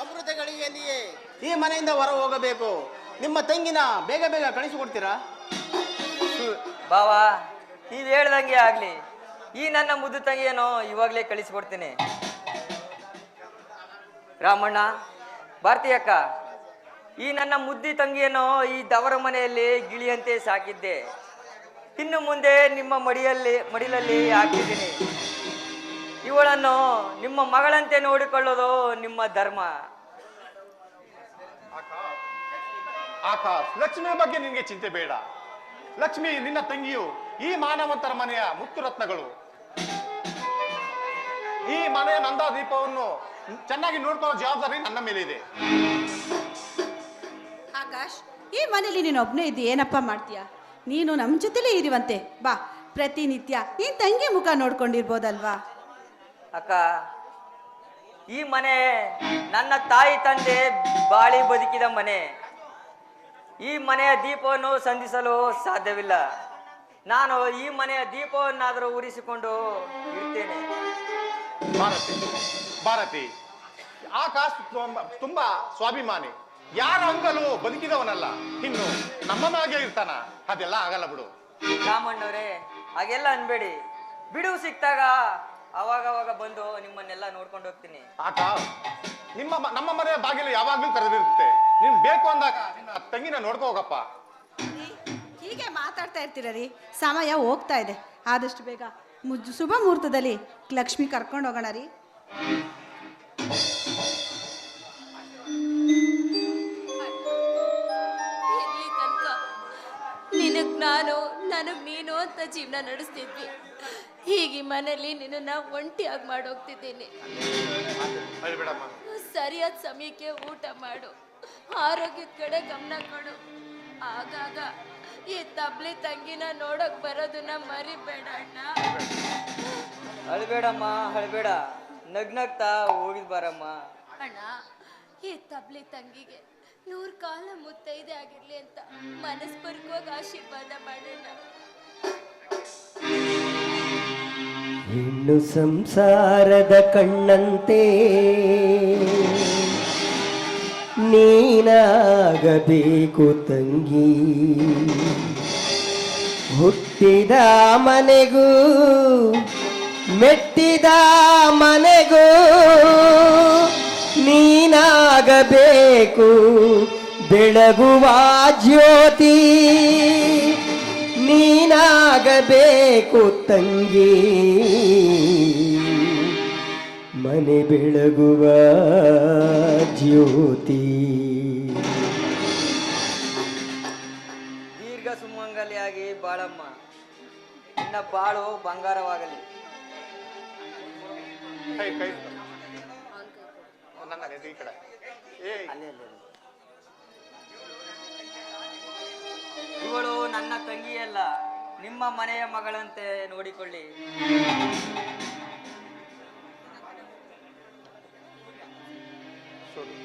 ಅಮೃತ ಗಳಿಗೆಯಲ್ಲಿಯೇ ಈ ಮನೆಯಿಂದ ಹೊರ ಹೋಗಬೇಕು. ನಿಮ್ಮ ತಂಗಿನ ಬೇಗ ಬೇಗ ಕಳಿಸಿಕೊಡ್ತೀರಾ ಬಾವಾ, ನೀವು ಹೇಳ್ದಂಗೆ ಆಗ್ಲಿ. ಈ ನನ್ನ ಮುದ್ದು ತಂಗಿಯನ್ನು ಇವಾಗಲೇ ಕಳಿಸಿಕೊಡ್ತೀನಿ ರಾಮಣ್ಣ ಭಾರತೀಯ ಅಕ್ಕ, ಈ ನನ್ನ ಮುದ್ದಿ ತಂಗಿಯನ್ನು ಈ ದವರ ಮನೆಯಲ್ಲಿ ಗಿಳಿಯಂತೆ ಸಾಕಿದ್ದೆ. ಇನ್ನು ಮುಂದೆ ನಿಮ್ಮ ಮಡಿಯಲ್ಲಿ ಮಡಿಲಲ್ಲಿ ಹಾಕಿದ್ದೀನಿ. ಇವಳನ್ನು ನಿಮ್ಮ ಮಗಳಂತೆ ನೋಡಿಕೊಳ್ಳೋದು ನಿಮ್ಮ ಧರ್ಮ. ಆಕಾಶ್ ಲಕ್ಷ್ಮಿಯ ಬಗ್ಗೆ ನಿನ್ಗೆ ಚಿಂತೆ ಬೇಡ. ಲಕ್ಷ್ಮಿ ನಿನ್ನ ತಂಗಿಯು ಈ ಮಾನವಂತರ ಮನೆಯ ಮುತ್ತು ರತ್ನಗಳು ಈ ಮನೆಯ ನಂದಾ ದೀಪವನ್ನು ಚೆನ್ನಾಗಿ ನೋಡ್ಕೊಳ್ಳೋ ಜವಾಬ್ದಾರಿ ನನ್ನ ಮೇಲೆ ಇದೆ ಆಕಾಶ್ ಈ ಮನೇಲಿ ನೀನು ಒಬ್ಬನೇ ಇದ್ದೀ ಏನಪ್ಪ ಮಾಡ್ತೀಯ? ನೀನು ನಮ್ಮ ಜೊತೆಲೇ ಇರುವಂತೆ. ಬಾ ಪ್ರತಿನಿತ್ಯ ಈ ತಂಗಿ ಮುಖ ನೋಡ್ಕೊಂಡಿರ್ಬೋದಲ್ವಾ? ಅಕ್ಕ ಈ ಮನೆ ನನ್ನ ತಾಯಿ ತಂದೆ ಬಾಳಿ ಬದುಕಿದ ಮನೆ. ಈ ಮನೆಯ ದೀಪವನ್ನು ಸಂಧಿಸಲು ಸಾಧ್ಯವಿಲ್ಲ. ನಾನು ಈ ಮನೆಯ ದೀಪವನ್ನಾದರೂ ಉರಿಸಿಕೊಂಡು ಇರ್ತೇನೆ. ಭಾರತಿ ಭಾರತಿ ಆಕಾಶ್ ತುಂಬ- ತುಂಬಾ ಸ್ವಾಭಿಮಾನಿ. ಯಾರ ಅಂಗಲು ಬದುಕಿದವನಲ್ಲ ಇನ್ನು ನಮ್ಮನಾಗೆ ಇರ್ತಾನ. ಅದೆಲ್ಲ ಆಗಲ್ಲ ಬಿಡು. ರಾಮಣ್ಣವ್ರೆ ಹಾಗೆಲ್ಲ ಅನ್ಬೇಡಿ. ಬಿಡುವು ಸಿಕ್ತಾಗ ಅವಾಗ ಅವಾಗ ಬಂದು ನಿಮ್ಮನ್ನೆಲ್ಲ ನೋಡ್ಕೊಂಡು ಹೋಗ್ತೀನಿ. ಆಟ ನಿಮ್ಮ ಮ- ನಮ್ಮ ಮನೆಯ ಬಾಗಿಲು ಯಾವಾಗ್ಲೂ ಕರೆದಿರುತ್ತೆ ನಿಮ್ ಬೇಕು ಅಂದಾಗ ನಿನ್ನ ತಂಗಿನ ನೋಡ್ಕೋ ಹೋಗಪ್ಪ. ರೀ, ಹೀಗೆ ಮಾತಾಡ್ತಾ ಇರ್ತೀರ ರೀ? ಸಮಯ ಹೋಗ್ತಾ ಇದೆ. ಆದಷ್ಟು ಬೇಗ ಮುಜ್ ಶುಭ ಮುಹೂರ್ತದಲ್ಲಿ ಲಕ್ಷ್ಮಿ ಕರ್ಕೊಂಡು ಹೋಗೋಣ ರೀ. ಇಲ್ಲಿ ತನಕ? ನಿನಗ್ ನಾನು ನನಗ್ ನೀನು ಅಂತ ಜೀವನ ನಡೆಸ್ತಿದ್ವಿ. ಹೀಗೆ ಮನೆಯಲ್ಲಿ ನಿನ್ನನ್ನು ಒಂಟಿಯಾಗಿ ಮಾಡೋಗ್ತಿದ್ದೀನಿ ಸರಿಯಾದ ಸಮಯಕ್ಕೆ ಊಟ ಮಾಡು. ಆರೋಗ್ಯದ ಕಡೆ ಗಮನ ಕೊಡು. ಆಗಾಗ ಈ ತಬ್ಲಿ ತಂಗಿನ ನೋಡಕ್ ಬರೋದನ್ನ ಮರಿಬೇಡ ಅಣ್ಣ. ಅಳ್ಬೇಡಮ್ಮ ಅಳ್ಬೇಡ. ನಗ್ನಗ್ತಾ ಹೋಗಿದ್ ಬಾರಮ್ಮ. ಅಣ್ಣ ಈ ತಬ್ಲಿ ತಂಗಿಗೆ ನೂರ್ ಕಾಲ ಮುತ್ತೈದೆ ಆಗಿರ್ಲಿ ಅಂತ ಮನಸ್ಪೂರ್ವಕವಾಗಿ ಆಶೀರ್ವಾದ ಮಾಡೋಣ. ಹೆಣ್ಣು ಸಂಸಾರದ ಕಣ್ಣಂತೆ ನೀನಾಗಬೇಕು ತಂಗಿ. ಹುಟ್ಟಿದ ಮನೆಗೂ ಮೆಟ್ಟಿದ ಮನೆಗೂ ನೀನಾಗಬೇಕು ಬೆಳಗುವ ಜ್ಯೋತಿ. ನೀನಾಗಬೇಕು ತಂಗಿ. ಮನೆ ಬೆಳಗುವ ಜ್ಯೋತಿ. ದೀರ್ಘ ಸುಮಂಗಲಿಯಾಗಿ ಬಾಳಮ್ಮ. ನಿನ್ನ ಬಾಳು ಬಂಗಾರವಾಗಲಿ. ಇವಳು ನನ್ನ ತಂಗಿಯಲ್ಲ. ನಿಮ್ಮ ಮನೆಯ ಮಗಳಂತೆ ನೋಡಿಕೊಳ್ಳಿ. ಸರಿ.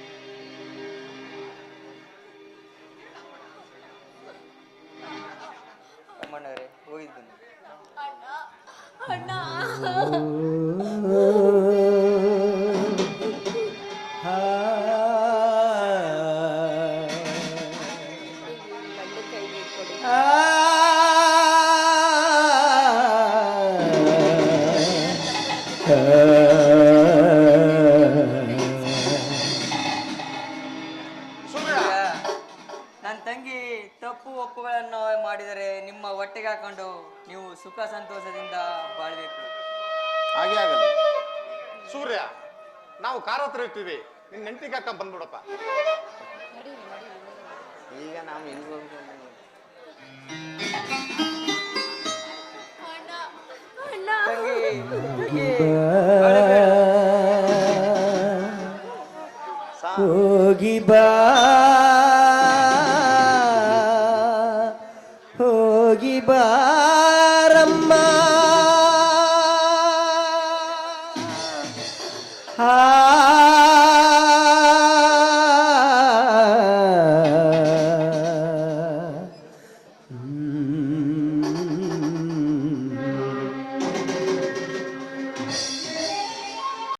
ನನ್ನ ತಂಗಿ ತಪ್ಪು ಒಪ್ಪುಗಳನ್ನು ಮಾಡಿದರೆ ನಿಮ್ಮ ಹೊಟ್ಟೆಗೆ ಹಾಕೊಂಡು ನೀವು ಸುಖ ಸಂತೋಷದಿಂದ ಬಾಳ್ಬೇಕು. ಹಾಗೆ ಆಗಲಿ. ಸೂರ್ಯ ನಾವು ಕಾರ ಹತ್ರ ಇರ್ತೀವಿ ನಿನ್ ನೆಂಟಿಗೆ ಹಾಕ ಬಂದ್ಬಿಡಪ್ಪ. ಈಗ ನಾವು ಹೋಗಿಬಾ ಹೋಗಿಬಾರಮ್ಮ ಆ